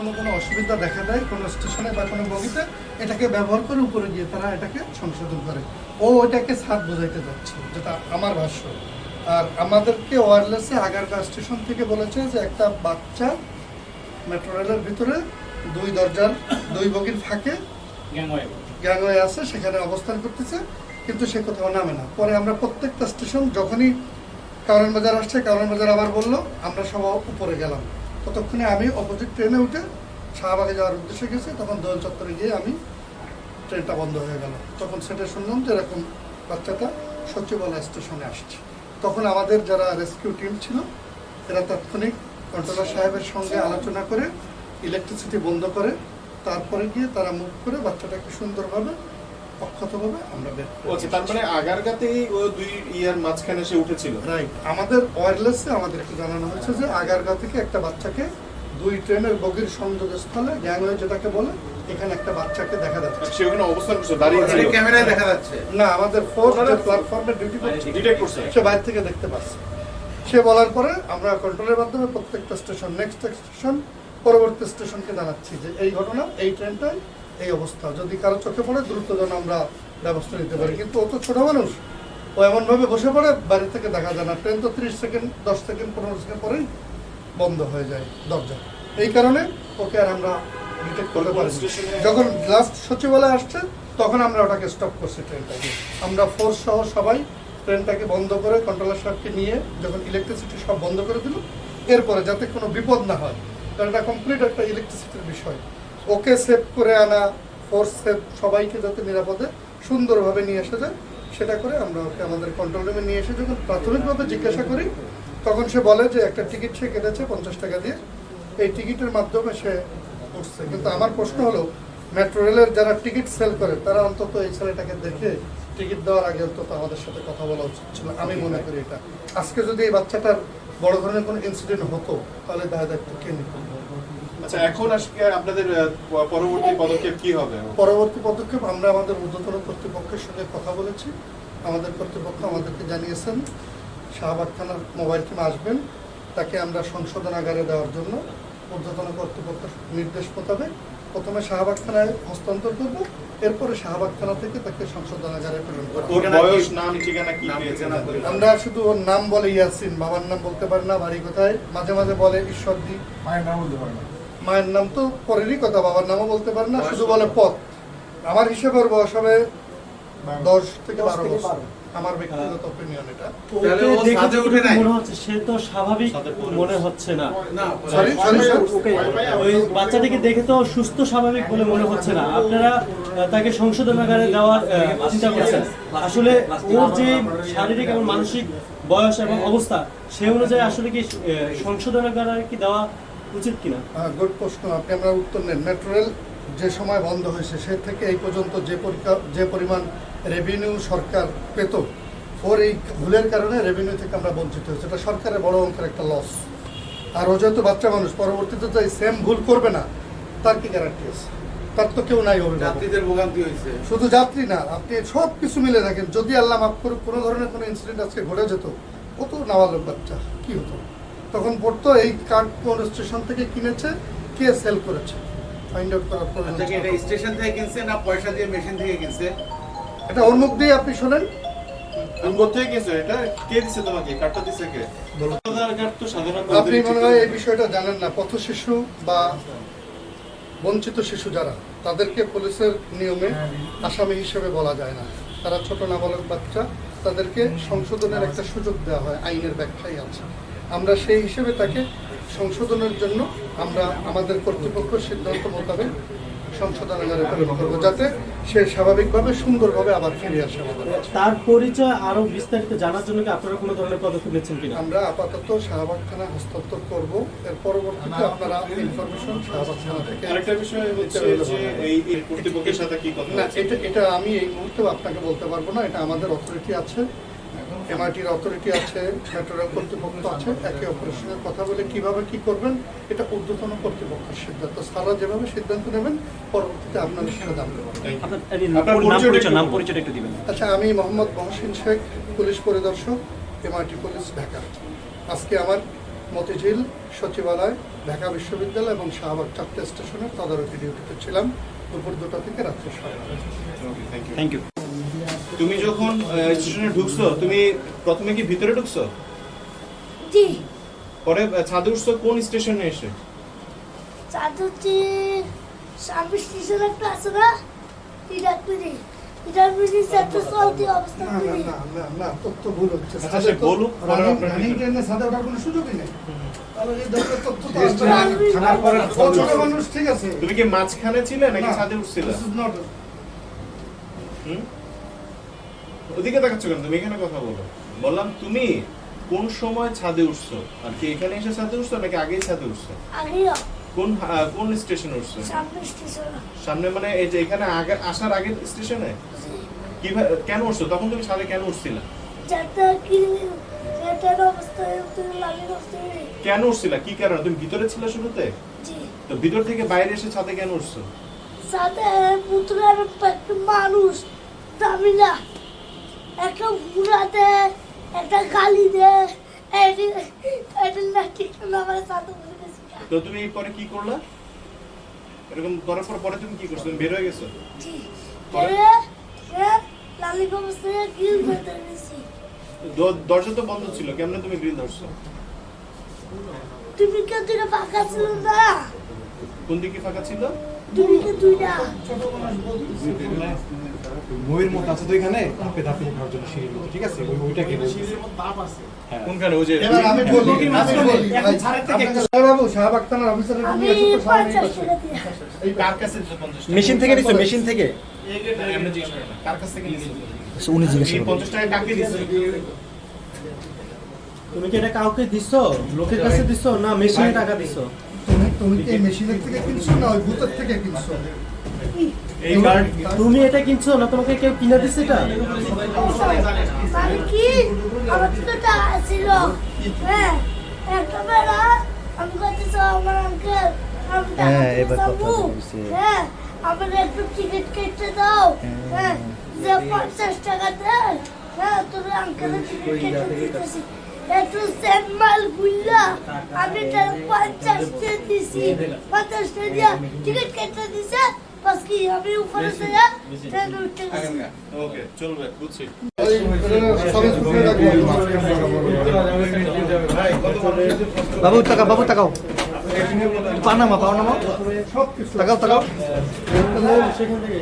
কখনো কোনো অসুবিধা দেখা দেয় কোনো স্টেশনে বা কোনো বগিতে এটাকে ব্যবহার করে উপরে গিয়ে তারা এটাকে সংশোধন করে। ও ওইটাকে ছাদ বোঝাইতে যাচ্ছে যেটা আমার ভাষ্য। আর আমাদেরকে ওয়ারলেসে আগারগাঁ স্টেশন থেকে বলেছে যে একটা বাচ্চা মেট্রো রেলের ভিতরে দুই দরজার দুই বগির ফাঁকে গ্যাংওয়ে আছে সেখানে অবস্থান করতেছে কিন্তু সে কোথাও নামে না। পরে আমরা প্রত্যেকটা স্টেশন যখনই কারণ বাজার আসছে কারণ বাজার আবার বলল আমরা সব উপরে গেলাম। ততক্ষণে আমি অপোজিট ট্রেনে উঠে শাহবাগে যাওয়ার উদ্দেশ্যে গেছি, তখন দোল চত্বরে গিয়ে আমি ট্রেনটা বন্ধ হয়ে গেল। তখন সেটা শুনলাম যে এরকম বাচ্চাটা সচিবালয় স্টেশনে আসছে। তখন আমাদের যারা রেস্কিউ টিম ছিল, এরা তাৎক্ষণিক কন্ট্রোলার সাহেবের সঙ্গে আলোচনা করে, ইলেকট্রিসিটি বন্ধ করে, তারপরে গিয়ে তারা মুভ করে বাচ্চাটাকে সুন্দরভাবে অক্ষতভাবে আমরা বের আচ্ছা তার মানে আগারগাতেই ও দুই ইয়ার মাঝখানে সে উঠেছিল? রাইট আমাদের ওয়্যারলেসে আমাদেরকে জানানো হয়েছে যে আগারগাঁ থেকে একটা বাচ্চাকে দুই ট্রেনের বগির সংযোগস্থলে গ্যাংওয়ে যেটাকে বলে এখানে একটা বাচ্চাকে দেখা যাচ্ছে। সে ওখানে অবস্থান করছে দাঁড়িয়ে ছিল। ক্যামেরায় দেখা যাচ্ছে। না আমাদের ফোর্স প্ল্যাটফর্মে ডিউটি করছে। ডিটেক্ট করছে। সে বাইরে থেকে দেখতে পাচ্ছে। সে বলার পরে আমরা কন্ট্রোলের মাধ্যমে প্রত্যেকটা স্টেশন নেক্সট স্টেশন পরবর্তী স্টেশনকে জানাচ্ছি যে এই ঘটনা এই ট্রেনটাই এই অবস্থা। যদি কারও চোখে পড়ে দ্রুত যেন আমরা ব্যবস্থা নিতে পারি। কিন্তু ও তো ছোট মানুষ। ও এমনভাবে বসে পড়ে বাড়ি থেকে দেখা যায় না। ট্রেন তো ত্রিশ সেকেন্ড দশ সেকেন্ড পনেরো সেকেন্ড পরেই বন্ধ হয়ে যায় দরজা। এই কারণে ওকে আর আমরা ডিটেক্ট করতে পারি যখন লাস্ট সচিবালয় আসছে তখন আমরা ওটাকে স্টপ করছি ট্রেনটাকে। আমরা ফোর্স সহ সবাই ট্রেনটাকে বন্ধ করে কন্ট্রোলার সাহেবকে নিয়ে যখন ইলেকট্রিসিটি সব বন্ধ করে দিল এরপরে যাতে কোনো বিপদ না হয়। কারণ এটা কমপ্লিট একটা ইলেকট্রিসিটির বিষয়। ওকে সেভ করে আনা ফোর্স সেভ সবাইকে যাতে নিরাপদে সুন্দরভাবে নিয়ে আসা যায়, সেটা করে আমরা ওকে আমাদের কন্ট্রোল রুমে নিয়ে এসে যখন প্রাথমিকভাবে জিজ্ঞাসা করি, তখন সে বলে যে একটা টিকিট সে কেটেছে পঞ্চাশ টাকা দিয়ে। এই টিকিটের মাধ্যমে সে উঠছে। কিন্তু আমার প্রশ্ন হলো মেট্রো রেলের যারা টিকিট সেল করে, তারা অন্তত এই ছেলেটাকে দেখে টিকিট দেওয়ার আগে অন্তত আমাদের সাথে কথা বলা উচিত ছিল। আমি মনে করি এটা। আজকে যদি এই বাচ্চাটার বড় ধরনের কোনো ইনসিডেন্ট হতো তাহলে দায় দায়িত্ব কে নিত। আচ্ছা এখন আজকে আপনাদের পরবর্তী পদক্ষেপ কি হবে? পরবর্তী পদক্ষেপ আমরা আমাদের ঊর্ধ্বতন কর্তৃপক্ষের সঙ্গে কথা বলেছি। আমাদের কর্তৃপক্ষ আমাদেরকে জানিয়েছেন শাহবাগ থানার মোবাইল টিম আসবেন তাকে আমরা সংশোধনাগারে দেওয়ার জন্য ঊর্ধ্বতন কর্তৃপক্ষের নির্দেশ মোতাবেক প্রথমে শাহবাগ থানায় হস্তান্তর করব এরপরে শাহবাগ থানা থেকে তাকে সংশোধনাগারে প্রেরণ করা বয়স নাম ঠিকানা কি? নাম পেয়েছেন ঠিকানা আমরা শুধু ওর নাম বলে ইয়াসিন বাবার নাম বলতে পারি না বাড়ি কোথায় মাঝে মাঝে বলে ঈশ্বরদী। মায়ের নাম বলতে পারে না। মায়ের নাম তো পরেরই কথা বাবার নামও বলতে পারে না শুধু বলে পথ। আমার হিসেবে ওর বয়স হবে দশ থেকে বারো বছর। আমার ব্যক্তিগত অপিনিয়ন এটা? মনে হচ্ছে সে তো স্বাভাবিক মনে হচ্ছে না। সরি সরি ওই বাচ্চাটিকে দেখে তো সুস্থ স্বাভাবিক বলে মনে হচ্ছে না। আপনারা তাকে সংশোধনাগারে দেওয়ার চিন্তা করছেন। আসলে ওর যে শারীরিক এবং মানসিক বয়স এবং অবস্থা সে অনুযায়ী আসলে কি সংশোধনাগারে কি দেওয়া উচিত কিনা? গুড প্রশ্ন আপনি আমরা উত্তর নেন। মেট্রো রেল যে সময় বন্ধ হয়েছে সে থেকে এই পর্যন্ত যে পরিকা- যে পরিমাণ রেভিনিউ সরকার পেত ওর এই ভুলের কারণে রেভিনিউ থেকে আমরা বঞ্চিত হয়েছি। এটা সরকারের বড় অঙ্কের একটা লস আর ও যেহেতু বাচ্চা মানুষ পরবর্তীতে তো এই সেম ভুল করবে না তার কি গ্যারান্টি আছে? তার তো কেউ নাই যাত্রীদের ভোগান্তি হয়েছে। শুধু যাত্রী না আপনি সব কিছু মিলে থাকেন যদি আল্লাহ মাফ করুক কোনো ধরনের কোনো ইনসিডেন্ট আজকে ঘটে যেত ও তো নাবালক বাচ্চা কি হতো? তখন পড়তো এই কার্ড কোন স্টেশন থেকে কিনেছে কে সেল করেছে? ফাইন্ড আউট করার প্রয়োজন আচ্ছা এটা স্টেশন থেকে কিনছে না পয়সা দিয়ে মেশিন থেকে কিনছে? এটা ওর মুখ দিয়ে আপনি শোনেন। গেছো এটা কে দিছে তোমাকে? কার্ডটা দিছে কে? আধার কার্ড তো সাধারণত আপনি মনে হয় এই বিষয়টা জানেন না। পথ শিশু বা বঞ্চিত শিশু যারা তাদেরকে পুলিশের নিয়মে আসামি হিসেবে বলা যায় না। তারা ছোট নাবালক বাচ্চা তাদেরকে সংশোধনের একটা সুযোগ দেওয়া হয় আইনের ব্যাখ্যাই আছে। আমরা সেই হিসেবে তাকে সংশোধনের জন্য আমরা আমাদের কর্তৃপক্ষ সিদ্ধান্ত মোতাবেক সংশোধনাগারে প্রেরণ করব যাতে সে স্বাভাবিকভাবে সুন্দরভাবে আবার ফিরে আসে। তার পরিচয় আরও বিস্তারিত জানার জন্য কি আপনারা কোনো ধরনের পদক্ষেপ নিচ্ছেন কিনা? আমরা আপাতত শাহবাগ থানা হস্তান্তর করব। এর পরবর্তীতে আপনারা ইনফরমেশন শাহবাগ থানা থেকে আরেকটা বিষয় হচ্ছে যে এই এই কর্তৃপক্ষের সাথে কি কথা না এটা এটা আমি এই মুহূর্তে আপনাকে বলতে পারব না এটা আমাদের অথরিটি আছে। এমআইটির অথরিটি আছে মেট্রো রেল কর্তৃপক্ষ আছে একে অপরের সঙ্গে কথা বলে কীভাবে কি করবেন এটা ঊর্ধ্বতন কর্তৃপক্ষের সিদ্ধান্ত। সারা যেভাবে সিদ্ধান্ত নেবেন পরবর্তীতে আপনাদের সেটা জানতে পারবেন একটু দিবেন। আচ্ছা আমি মোহাম্মদ মহসিন শেখ পুলিশ পরিদর্শক এমআইটি পুলিশ ঢাকা। আজকে আমার মতিঝিল সচিবালয় ঢাকা বিশ্ববিদ্যালয় এবং শাহবাগ চারটে স্টেশনের তদারকি ডিউটিতে ছিলাম দুপুর দুটা থেকে রাত্রি ছয়টা থ্যাংক ইউ তুমি যখন স্টেশনে ঢুকছো তুমি প্রথমে কি ভিতরে ঢুকছো? জি। পরে ছাদে উঠছো কোন স্টেশনে এসে? চাদরটি সামনে স্টেশন একটা আছে না ইরাকমিনি ইরাকমিনি সেক্টর চলতি অবস্থা না না করি। না না না তথ্য ভুল হচ্ছে। আচ্ছা, সে বলুক, রানিং ট্রেনে সাদা ওঠার কোনো সুযোগই নেই। তুমি কি মাঝখানে ছিলে নাকি না, ছাদে উঠছিলে? ওদিকে তাকাচ্ছ কেন? তুমি এখানে কথা বলো। বললাম তুমি কোন সময় ছাদে উঠছো? আর কি এখানে এসে ছাদে উঠছো নাকি আগেই ছাদে উঠছো? কোন কোন স্টেশনে উঠছো? সামনে মানে এই যে এখানে আগে আসার আগের স্টেশনে? কীভাবে কেন উঠছো? তখন তুমি ছাদে কেন উঠছিলা? কেন উঠছিলা? কি কারণে? তুমি ভিতরে ছিলে শুরুতে? তো ভিতর থেকে বাইরে এসে ছাদে কেন উঠছো? ছাদে পুতুলের মানুষ তামিলা একটা ঘুরা দেয় একটা গালি সাথে তো তুমি পরে কি করলা? এরকম করার পর পরে তুমি কি করছ? তুমি বের হয়ে গেছো? দ- দরজা তো বন্ধ ছিল কেমনে তুমি গ্রিল ধরছো? তুমি কে দুইটা ফাঁকা ছিল না। কোন দিকে ফাঁকা ছিল? কে মতো আছে তো এখানে? ধাপে ধাপে ওঠার জন্য সিঁড়ির মতো ঠিক আছে? ওই বলছি হ্যাঁ কোনখানে ওই যে এবার আমি বলি আমি বলি বাবু শাহবাগ থানার অফিসারের আমি নিয়ে তো স্বাভাবিক আছে। এই কার কাছে 50 মেশিন থেকে নিছো মেশিন থেকে? এমনি জিজ্ঞেস করেন কার কাছ থেকে নিছো? উনি জিজ্ঞেস এই 50 টাকা কাকে দিছো? তুমি কি এটা কাউকে দিছো? লোকের কাছে দিছো না মেশিনে টাকা দিছো? তুমি কি মেশিনের থেকে কিনছো না ওই ভূতের থেকে কিনছো? এই কার্ড তুমি এটা কিনছো না তোমাকে কেউ কিনে দিছে এটা? মানে কি? আমার তো ছিল। হ্যাঁ একটা বেলা আমি আমার আঙ্কেল আমি হ্যাঁ, এবার কথা। হ্যাঁ আমার একটু টিকিট কেটে দাও। হ্যাঁ যে পঞ্চাশ টাকা দেয় হ্যাঁ তোর আঙ্কেলের টিকিট কেটে দিতেছি। একটু সেম গুল্লা আমি তার পঞ্চাশ টাকা দিছি। পঞ্চাশ দিয়া টিকিট কেটে দিছে। বাস আমি উপরে যাইয়া ট্রেন উঠতে গেছি। ওকে চলবে বুঝছি। ওই সবাই ঘুরে রাখব বাবু টাকা বাবু টাকাও। পানামা কিছু টাকাও টাকাও। সেখান থেকে